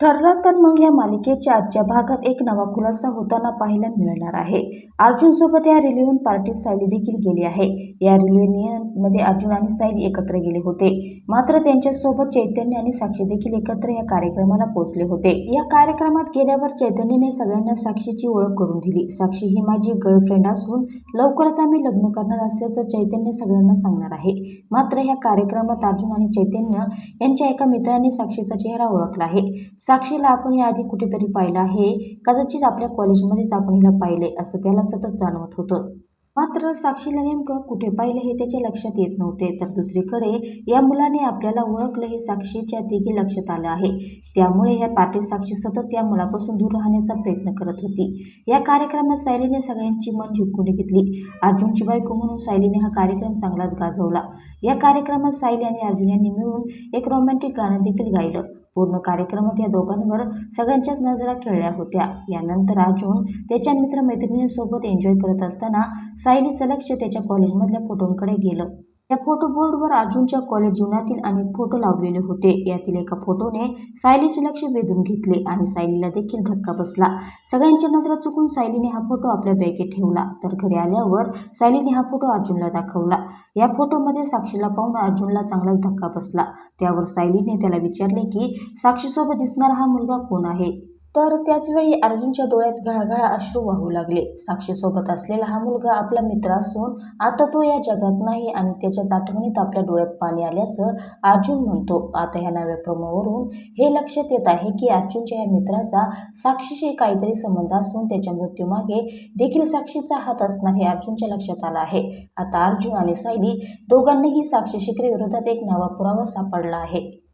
ठरलं तर मग या मालिकेच्या आजच्या भागात एक नवा खुलासा होताना पाहायला मिळणार आहे. अर्जुन सोबत या रिलिव्हन पार्टीत सायली देखील गेली आहे. या रिलिव्हन अर्जुन आणि सायली एकत्र गेले होते. मात्र त्यांच्यासोबत चैतन्य आणि साक्षी देखील एकत्र या कार्यक्रमाला पोहोचले होते. या कार्यक्रमात गेल्यावर चैतन्यने सगळ्यांना साक्षीची ओळख करून दिली. साक्षी ही माझी गर्लफ्रेंड असून लवकरच आम्ही लग्न करणार असल्याचं चैतन्य सगळ्यांना सांगणार आहे. मात्र या कार्यक्रमात अर्जुन आणि चैतन्य यांच्या एका मित्राने साक्षीचा चेहरा ओळखला आहे. साक्षीला आपण याआधी कुठेतरी पाहिलं आहे. कदाचित आपल्या कॉलेजमध्येच आपण हिला पाहिले असं त्याला सतत जाणवत होतं. मात्र साक्षीला नेमकं कुठे पाहिलं हे त्याच्या लक्षात येत नव्हते. तर दुसरीकडे या मुलाने आपल्याला ओळखलं हे साक्षीच्या तिघी लक्षात आलं आहे. त्यामुळे या पार्टीत साक्षी सतत त्या मुलापासून दूर राहण्याचा प्रयत्न करत होती. या कार्यक्रमात सायलीने सगळ्यांची मन जिंकून घेतली. अर्जुनची बायको म्हणून सायलीने हा कार्यक्रम चांगलाच गाजवला. या कार्यक्रमात सायली आणि अर्जुन यांनी मिळून एक रोमॅन्टिक गाणं देखील गायलं. पूर्ण कार्यक्रमात या दोघांवर सगळ्यांच्याच नजरा खेळल्या होत्या. यानंतर अर्जुन त्याच्या मित्रमैत्रिणींसोबत एन्जॉय करत असताना सायली सलक्ष त्याच्या कॉलेजमधल्या फोटोंकडे गेलं. या फोटो बोर्डवर अर्जुनच्या कॉलेज जीवनातील अनेक फोटो लावलेले होते. यातील एका फोटोने सायलीचे लक्ष वेधून घेतले आणि सायलीला देखील धक्का बसला. सगळ्यांच्या नजरा चुकून सायलीने हा फोटो आपल्या बॅगेत ठेवला. तर घरी आल्यावर सायलीने हा फोटो अर्जुनला दाखवला. या फोटोमध्ये साक्षीला पाहून अर्जुनला चांगलाच धक्का बसला. त्यावर सायलीने त्याला विचारले की साक्षीसोबत दिसणारा हा मुलगा कोण आहे? तर त्याचवेळी अर्जुनच्या डोळ्यात घळाघळा अश्रू वाहू लागले. साक्षीसोबत असलेला हा मुलगा आपला मित्र असून आता तो या जगात नाही आणि त्याच्याच आठवणीत आपल्या डोळ्यात पाणी आल्याचं अर्जुन म्हणतो. आता ह्या नव्या प्रोमोवरून हे लक्षात येत आहे की अर्जुनच्या या मित्राचा साक्षीशी काहीतरी संबंध असून त्याच्या मृत्यूमागे देखील साक्षीचा हात असणार हे अर्जुनच्या लक्षात आलं आहे. आता अर्जुन आणि सायली दोघांनाही साक्षी शिकरे विरोधात एक नवा पुरावा सापडला आहे.